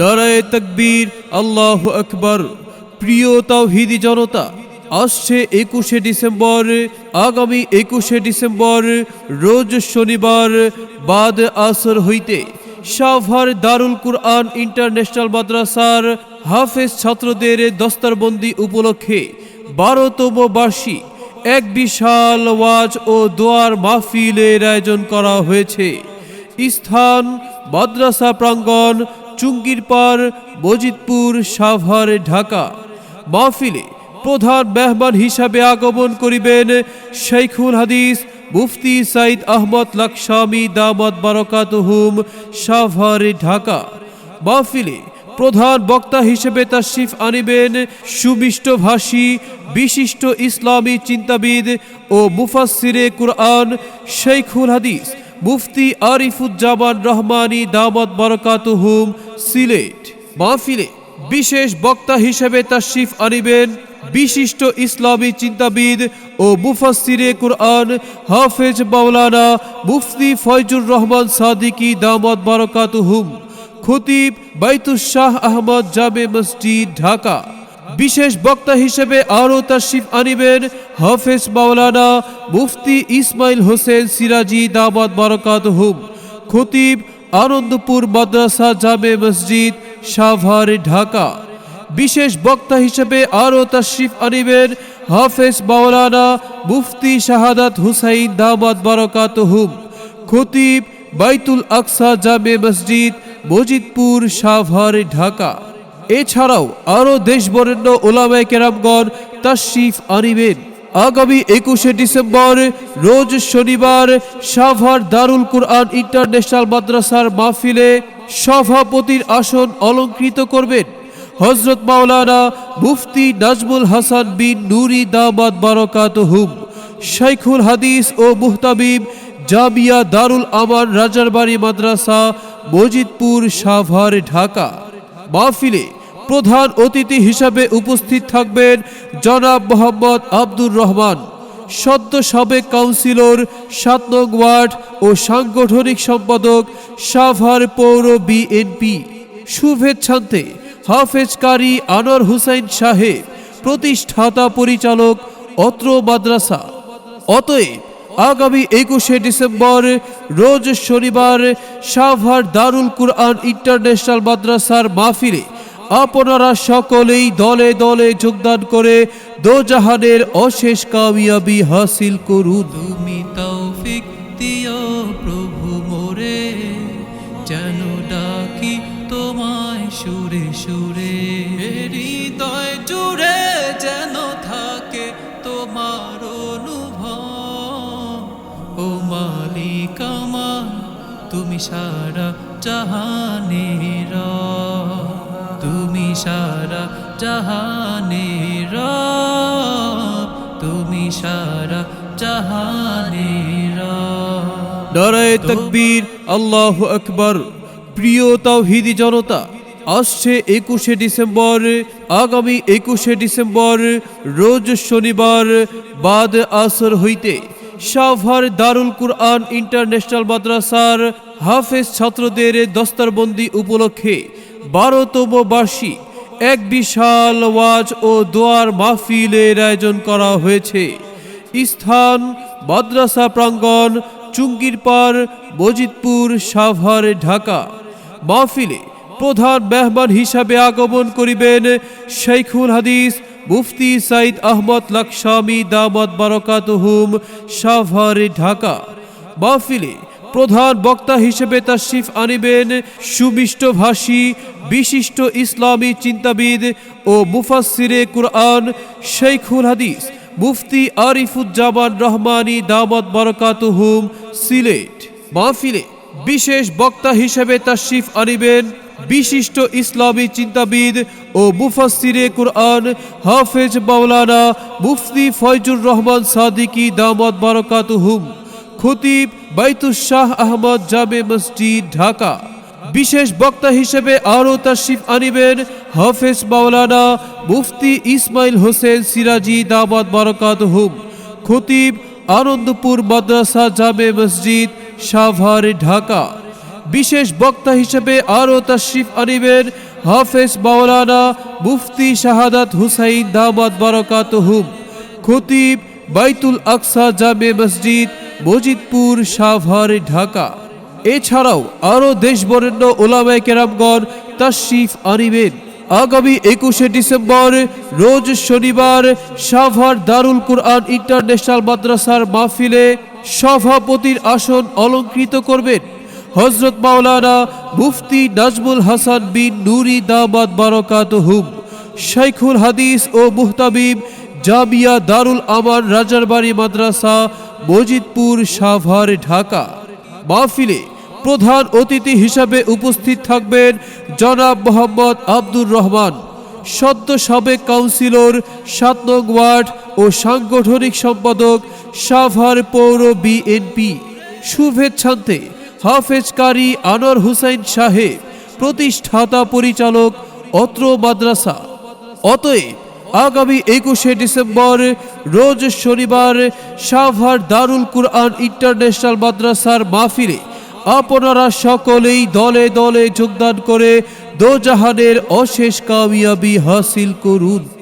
নারায় তকবীর, আল্লাহ আকবর। প্রিয় তাওহিদি জনতা, আসছে একুশে ডিসেম্বর, আগামী একুশে ডিসেম্বর, রোজ শনিবার, বাদ আসর হইতে। সাভার দারুল কুরআন ইন্টারন্যাশনাল মাদ্রাসার হাফেজ ছাত্রদের দস্তারবন্দি উপলক্ষে বারোতম বার্ষিক, এক বিশাল ওয়াজ ও দোয়ার মাহফিলের আয়োজন করা হয়েছে। স্থান, মাদ্রাসা প্রাঙ্গণ চুঙ্গির পার মজিদপুর সাভার ঢাকা। মাহফিলে প্রধান মেহমান হিসাবে আগমন করিবেন শেখুল হাদিস, মুফতি সাইদ আহমদ লাকসামি দামদ বারকাতহুম সাভার ঢাকা। মাহফিলে প্রধান বক্তা হিসেবে তাশরিফ আনিবেন সুমিষ্ট ভাষী, বিশিষ্ট ইসলামী চিন্তাবিদ ও মুফাসসিরে কুরআন শেখুল হাদিস। মুফতি আরিফুজ্জামান রহমানি দামদ বরকাতুহুম সিলেট। মাহফিলে বিশেষ বক্তা হিসেবে তাশরিফ আনিবেন বিশিষ্ট ইসলামী চিন্তাবিদ ও মুফাসসিরে কুরআন হাফেজ মাওলানা মুফতি ফয়জুর রহমান সাদিকি দামদ বরকাতুহুম, খতিব শাহ আহমদ জামে মসজিদ, ঢাকা। বিশেষ বক্তা হিসেবে আরও তাশরিফ আনিবেন হাফেজ মাওলানা মুফতি ইসমাইল হোসেন সিরাজি দামাত বারকাত হুম। খতিব আনন্দপুর মাদ্রাসা জামে মসজিদ, সাভার, ঢাকা। বিশেষ বক্তা হিসেবে আরও তাশরিফ আনিবেন হাফেজ মাওলানা মুফতি শাহাদাত হুসাইন দামাত বারকাত হুম। খতিব বাইতুল আকসা জামে মসজিদ, মজিদপুর, সাভার, ঢাকা। এছাড়াও আরও দেশবরেণ্য ওলামায় কেরামগণ তাশরিফ আনিবেন। আগামী একুশে ডিসেম্বর, রোজ শনিবার সাভার দারুল কুরআন ইন্টারন্যাশনাল মাদ্রাসার মাহফিলে সভাপতির আসন অলঙ্কৃত করবেন হজরত মাওলানা মুফতি নাজমুল হাসান বিন নুরি দামাদ বারকাত হুম শাইখুল হাদিস ও মুহতাবিব জামিয়া দারুল আমান রাজারবাড়ি মাদ্রাসা মজিদপুর সাভার ঢাকা। মাহফিলে প্রধান অতিথি হিসাবে উপস্থিত থাকবেন জনাব মোহাম্মদ আব্দুর রহমান, সদ্য সাবেক কাউন্সিলর, সাত নং ওয়ার্ড ও সাংগঠনিক সম্পাদক, সাভার পৌর বিএনপি। শুভেচ্ছান্তে হাফেজ কারি আনোয়ার হুসাইন সাহেব প্রতিষ্ঠাতা পরিচালক, অত্র মাদ্রাসা। অতএব আগামী একুশে ডিসেম্বর, রোজ শনিবার সাভার দারুল কুরআন ইন্টারন্যাশনাল মাদ্রাসার মাহফিলে আপনারা সকলেই দলে দলে যোগদান করে দোজাহানের অশেষ কামিয়াবি হাসিল করুন। তুমি তৌফিক দিও প্রভু মোরে, যেন ডাকি তোমায় সুরে সুরে। হৃদয় জুড়ে যেন থাকে তোমার অনুভব। ও মালিক আমার, তুমি সারা জাহানের সারা জাহানের তুমি সারা জাহানের নারায় তকবীর, আল্লাহ আকবর। প্রিয় তাওহিদি জনতা, আসছে একুশে ডিসেম্বর, আগামী একুশে ডিসেম্বর, রোজ শনিবার, বাদ আসর হইতে। সাভার দারুল কুরআন ইন্টারন্যাশনাল মাদ্রাসার হাফেজ ছাত্রদের দস্তারবন্দি উপলক্ষে বারোতম বার্ষিক এক বিশাল ওয়াজ ও দোয়ার মাহফিলের আয়োজন করা হয়েছে। স্থান, মাদ্রাসা প্রাঙ্গণ, চুঙ্গির পার মজিদপুর সাভার, ঢাকা। মাহফিলে প্রধান মেহমান হিসাবে আগমন করিবেন শেখুল হাদিস, মুফতি সাইদ আহমদ লাকসামি দামদ বারকাতহুম, সাভার, ঢাকা। মাহফিলে প্রধান বক্তা হিসেবে তাশরিফ আনিবেন সুমিষ্ট ভাষী বিশিষ্ট ইসলামী চিন্তাবিদ ও মুফাসসিরে কুরআন শেখুল হাদিস, মুফতি আরিফুজ্জামান রহমানি দামদ বরকাতুহুম সিলেট। মাহফিলে বিশেষ বক্তা হিসেবে তাশরিফ আনিবেন বিশিষ্ট ইসলামী চিন্তাবিদ ও মুফাসসিরে কুরআন হাফেজ মাওলানা মুফতি ফয়জুর রহমান সাদিকি দামদ বরকাতুহুম। খতিব বাইতুস শাহ আহমদ জামে মসজিদ, ঢাকা। বিশেষ বক্তা হিসেবে আরও তাশরিফ আনিবেন হাফেজ মাওলানা মুফতি ইসমাইল হোসেন সিরাজি, দামাত বারকাত হুম। খতিব আনন্দপুর মাদ্রাসা জামে মসজিদ, সাভার, ঢাকা। বিশেষ বক্তা হিসেবে আরও তাশরিফ আনিবেন হাফেজ মাওলানা মুফতি শাহাদাত হুসাইন দামাদ হুম। খতিব বাইতুল আকসা জামে মসজিদ, মজিদপুর, সাভার, ঢাকা। এছাড়াও আরও দেশ বরেণ্য ওলামায় কেরামগণ তাশরিফ আনিবেন। আগামী একুশে ডিসেম্বর, রোজ শনিবার, সাভার দারুল কুরআন ইন্টারন্যাশনাল মাদ্রাসার মাহফিলে সভাপতির আসন অলঙ্কৃত করবেন হজরত মাওলানা মুফতি নাজমুল হাসান বিন নুরি দামাদ বারকাতহুম। শাইখুল হাদিস ও মুহতাবিব জামিয়া দারুল আমান রাজারবাড়ি মাদ্রাসা, মজিদপুর, সাভার, ঢাকা। মাহফিলে প্রধান অতিথি হিসাবে উপস্থিত থাকবেন জনাব মোহাম্মদ আব্দুর রহমান, সদ্য সাবেক কাউন্সিলর, সাত নং ওয়ার্ড ও সাংগঠনিক সম্পাদক, সাভার পৌর বিএনপি। শুভেচ্ছান্তে হাফেজ কারি আনোয়ার হুসাইন সাহেব, প্রতিষ্ঠাতা পরিচালক, অত্র মাদ্রাসা। অতএব আগামী একুশে ডিসেম্বর, রোজ শনিবার সাভার দারুল কুরআন ইন্টারন্যাশনাল মাদ্রাসার মাহফিলে আপনারা সকলেই দলে দলে যোগদান করে দোজাহানের অশেষ কামিয়াবি হাসিল করুন।